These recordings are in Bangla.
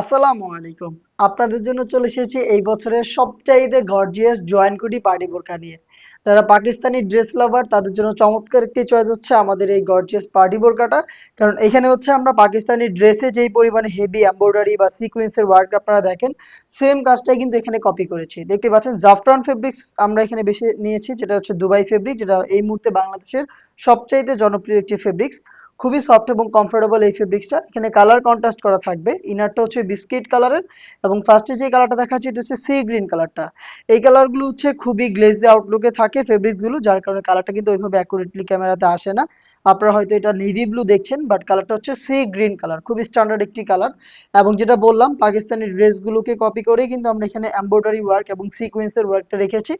আসসালামু আলাইকুম। আপনাদের জন্য চলে এসেছি এই বছরের সবচাইতে গর্জিয়াস পার্টি নিয়ে। যারা পাকিস্তানি ড্রেস লাভার তাদের জন্য চমৎকার একটি চয়েস হচ্ছে আমাদের এই গর্জিয়াস পার্টি বোরকাটা কারণ এখানে হচ্ছে আমরা পাকিস্তানি ড্রেসে যেই পরিমাণে হেভি এমব্রয়ডারি বা সিকোয়েন্সের ওয়ার্ক আপনারা দেখেন সেম কাজটাই কিন্তু এখানে কপি করেছি। দেখতে পাচ্ছেন জাফরান ফেব্রিক্স আমরা এখানে বেশি নিয়েছি, যেটা হচ্ছে দুবাই ফেব্রিক যেটা এই মুহূর্তে বাংলাদেশের সবচাইতে জনপ্রিয় একটি ফেব্রিক্স খুবই সফট এবং কমফোর্টেবল এই ফেব্রিক্সটা এখানে কালার কন্ট্রাস্ট করা থাকবে। ইনারটা হচ্ছে বিস্কিট কালারের এবং ফার্স্টে যে কালারটা দেখাচ্ছি, এটা হচ্ছে সি গ্রিন কালারটা এই কালারগুলো হচ্ছে খুবই গ্লেজি আউটলুকে থাকে ফেব্রিক্সগুলো যার কারণে কালারটা কিন্তু ওইভাবে অ্যাকুরেটলি ক্যামেরাতে আসে না। আপনারা হয়তো এটা নেভি ব্লু দেখছেন বাট কালারটা হচ্ছে সি গ্রিন কালার খুবই স্ট্যান্ডার্ড একটি কালার এবং যেটা বললাম, পাকিস্তানি ড্রেসগুলোকে কপি করে কিন্তু আমরা এখানে এমব্রয়ডারি ওয়ার্ক এবং সিকোয়েন্সের ওয়ার্কটা রেখেছি,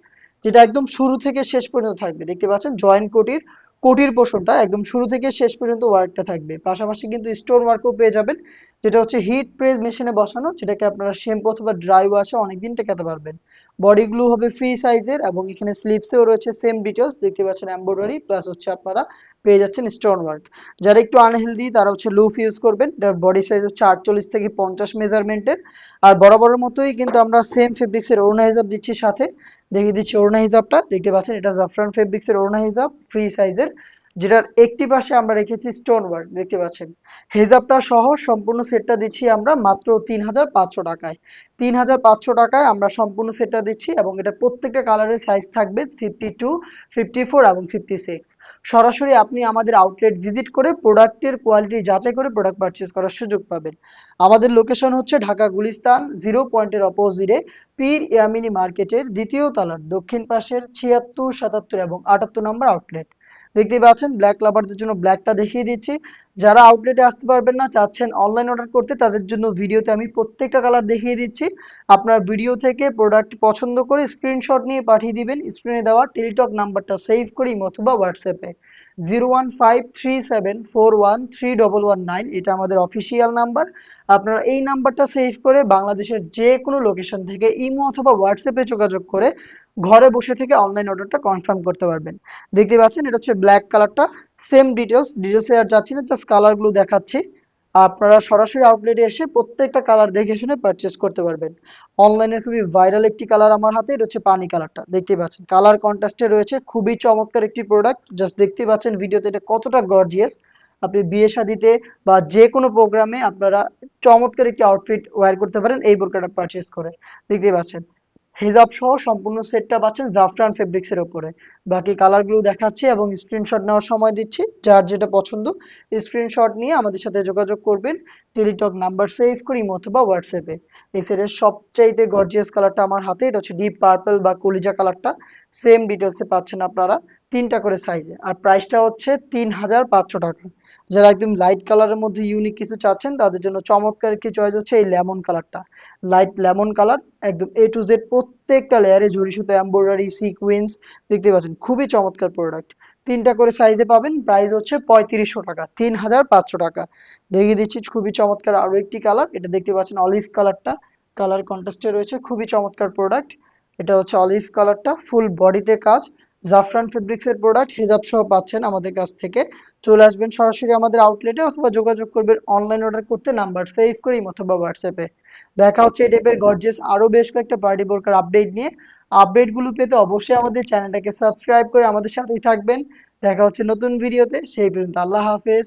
যেটা একদম শুরু থেকে শেষ পর্যন্ত থাকবে। দেখতে পাচ্ছেন জয়েন্ট কোটির কোটির পোর্শনটা একদম শুরু থেকে শেষ পর্যন্ত ওয়ার্কটা থাকবে। পাশাপাশি কিন্তু স্টোন ওয়ার্কও পেয়ে যাবেন, যেটা হচ্ছে হিট প্রেস মেশিনে বসানো, যেটাকে আপনারা শ্যাম্পু অথবা ড্রাই ওয়াশে অনেকদিন টেকাতে পারবেন। বডি গ্লু হবে ফ্রি সাইজের এবং এখানে স্লিপসেও রয়েছে সেম ডিটেলস দেখতে পাচ্ছেন এমব্রয়ডারি প্লাস হচ্ছে আপনারা পেয়ে যাচ্ছেন স্টোন ওয়ার্ক যারা একটু আনহেলদি তারা হচ্ছে লুফ ইউজ করবেন, যার বডি সাইজ হচ্ছে আটচল্লিশ থেকে পঞ্চাশ মেজারমেন্টের আর বরাবরের মতোই কিন্তু আমরা সেম ফেব্রিক্সের ওড়না হিসাব দিচ্ছি সাথে। দেখিয়ে দিচ্ছি ওড়না হিসাবটা দেখতে পাচ্ছেন এটা জাফরান ফেব্রিক্সের ওড়না হিসাব ফ্রি সাইজের যেটার একটি পাশে আমরা রেখেছি স্টোন ওয়ার্ক দেখতে পাচ্ছেন। হেজাবটা সহ সম্পূর্ণ সেটটা দিচ্ছি আমরা মাত্র তিন হাজার পাঁচশো টাকায়। তিন হাজার পাঁচশো টাকায় আমরা সম্পূর্ণ সেটটা দিচ্ছি এবং এটা প্রত্যেকটা কালারের সাইজ থাকবে ফিফটি টু ফিফটি ফোর এবং ফিফটি সিক্স সরাসরি আপনি আমাদের আউটলেট ভিজিট করে প্রোডাক্টের কোয়ালিটি যাচাই করে প্রোডাক্ট পারচেস করার সুযোগ পাবেন। আমাদের লোকেশন হচ্ছে ঢাকা গুলিস্তান জিরো পয়েন্টের অপোজিটে পীর ইয়ামিনী মার্কেটের দ্বিতীয় তলার দক্ষিণ পাশের ছিয়াত্তর, সাতাত্তর এবং আটাত্তর নম্বর আউটলেট দেখতেই পাচ্ছেন ব্ল্যাক লাভারদের জন্য ব্ল্যাকটা দেখিয়ে দিচ্ছি। যারা আউটলেটে আসতে পারবেন না, চাচ্ছেন অনলাইন অর্ডার করতে, তাদের জন্য ভিডিওতে আমি প্রত্যেকটা কালার দেখিয়ে দিচ্ছি। আপনার ভিডিও থেকে প্রোডাক্ট পছন্দ করে স্ক্রিনশট নিয়ে পাঠিয়ে দিবেন। স্ক্রিনে দেওয়া টেলিটক নাম্বারটা সেভ করি অথবা হোয়াটসঅ্যাপে zero one five three seven four one three double one nine এটা আমাদের অফিসিয়াল নাম্বার আপনারা এই নাম্বারটা সেভ করে বাংলাদেশের যে কোনো লোকেশন থেকে ইমো অথবা হোয়াটসঅ্যাপে যোগাযোগ করে ঘরে বসে থেকে অনলাইন অর্ডারটা কনফার্ম করতে পারবেন। দেখতে পাচ্ছেন, এটা হচ্ছে ব্ল্যাক কালারটা সেম ডিটেলস ডিটেলসে আর যাচ্ছি না জাস্ট কালারগুলো দেখাচ্ছি। আপনারা সরাসরি আউটলেটে এসে প্রত্যেকটা কালার দেখে শুনে পারচেস করতে পারবেন। অনলাইনের খুবই ভাইরাল একটি কালার আমার হাতে, এটা হচ্ছে পানি কালারটা দেখতে পাচ্ছেন কালার কন্ট্রাস্টে রয়েছে, খুবই চমৎকার একটি প্রোডাক্ট জাস্ট দেখতে পাচ্ছেন ভিডিওতে এটা কতটা গর্জিয়াস আপনি বিয়ে শাদিতে বা যে কোনো প্রোগ্রামে আপনারা চমৎকার একটি আউটফিট ওয়্যার করতে পারেন, এই বোরকাটা পারচেস করে। দেখতে পাচ্ছেন হিজাব সহ সম্পূর্ণ সেটটা পাচ্ছেন জাফরান ফেব্রিক্স এর উপরে বাকি কালারগুলো দেখাচ্ছি এবং স্ক্রিনশট নেওয়ার সময় দিচ্ছি, যার যেটা পছন্দ স্ক্রিনশট নিয়ে আমাদের সাথে যোগাযোগ করবেন। টেলিটক নাম্বার সেভ করি অথবা হোয়াটসঅ্যাপে এই সেটের সবচাইতে গর্জিয়াস কালারটা আমার হাতে, এটা হচ্ছে ডিপ পার্পল বা কলিজা কালারটা সেম ডিটেলসে পাচ্ছেন আপনারা। তিনটা করে সাইজে আর প্রাইসটা হচ্ছে তিন হাজার পাঁচশো টাকা। যারা একদম লাইট কালারের মধ্যে ইউনিক কিছু চাচ্ছেন, তাদের জন্য চমৎকার একটি চয়েস হচ্ছে এই লেমন কালারটা লাইট লেমন কালার একদম এ টু জেড প্রত্যেকটা লেয়ারে ঝুড়ি সুতো এম্ব্রয়ডারি সিকুয়েন্স দেখতে পাচ্ছেন, খুবই চমৎকার প্রোডাক্ট তিনটা করে সাইজে পাবেন প্রাইস হচ্ছে পঁয়ত্রিশশো টাকা তিন হাজার পাঁচশো টাকা। দেখিয়ে দিচ্ছি, খুবই চমৎকার আরও একটি কালার এটা দেখতে পাচ্ছেন অলিভ কালারটা কালার কন্ট্রাস্টে রয়েছে, খুবই চমৎকার প্রোডাক্ট এটা হচ্ছে অলিভ কালারটা ফুল বডিতে কাজ। জাফরান ফেব্রিক্সের প্রোডাক্ট হেজাব সহ পাচ্ছেন আমাদের কাছ থেকে। চলে আসবেন সরাসরি আমাদের আউটলেটে অথবা যোগাযোগ করবেন অনলাইন অর্ডার করতে নাম্বার সেভ করি অথবা হোয়াটসঅ্যাপে দেখা হচ্ছে এই টাইপের গর্জেস আরও বেশ কয়েকটা পার্টি বোরকার আপডেট নিয়ে। আপডেটগুলো পেতে অবশ্যই আমাদের চ্যানেলটাকে সাবস্ক্রাইব করে আমাদের সাথেই থাকবেন। দেখা হচ্ছে নতুন ভিডিওতে সেই পর্যন্ত আল্লাহ হাফেজ।